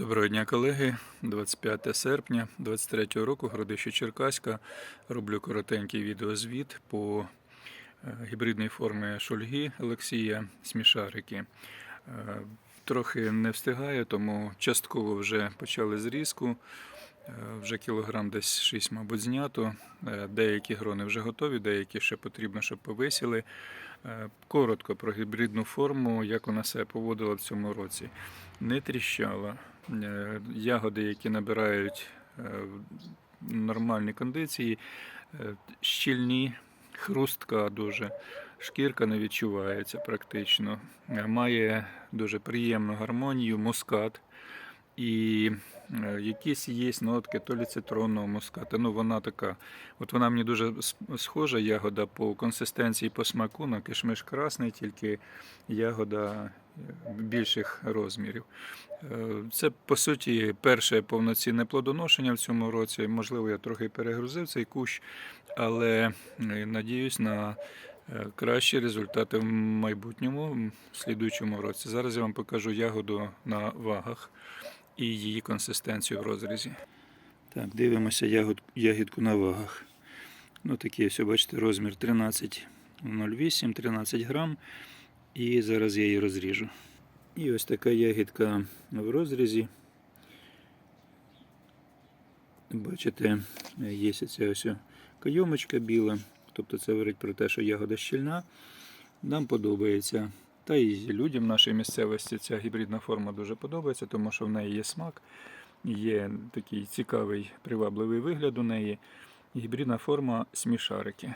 Доброго дня, колеги. 25 серпня 23 року, Городище Черкаська. Роблю коротенький відеозвіт по е, гібридній формі шульги Олексія Смішарики. Е, Трохи не встигаю, тому частково вже почали зрізку. Е, Вже кілограм десь 6, мабуть, знято. Е, Деякі грони вже готові, деякі ще потрібно, щоб повисіли. Е, Коротко про гібридну форму, як вона себе поводила в цьому році. Не тріщала. Ягоди, які набирають нормальні кондиції, щільні, хрустка дуже, шкірка не відчувається практично. Має дуже приємну гармонію, мускат. І е, якісь є нотки то лі цитронного муската. Ну, вона така. От вона мені дуже схожа ягода по консистенції, по смаку на кишмиш красний, тільки ягода е, більших розмірів. Е, Це по суті перше повноцінне плодоношення в цьому році. Можливо, я трохи перегрузив цей кущ, але надіюсь на кращі результати в майбутньому, в слідуючому році. Зараз я вам покажу ягоду на вагах і її консистенцію в розрізі. Так, дивимося ягод, ягідку на вагах. Ну, такий ось, бачите, розмір 13,08, 13 грам. І зараз я її розріжу. І ось така ягідка в розрізі. Бачите, є ця ось кайомочка біла. Тобто це говорить про те, що ягода щільна. Нам подобається. Та й людям нашої місцевості ця гібридна форма дуже подобається, тому що в неї є смак, є такий цікавий, привабливий вигляд у неї. Гібридна форма смішарики.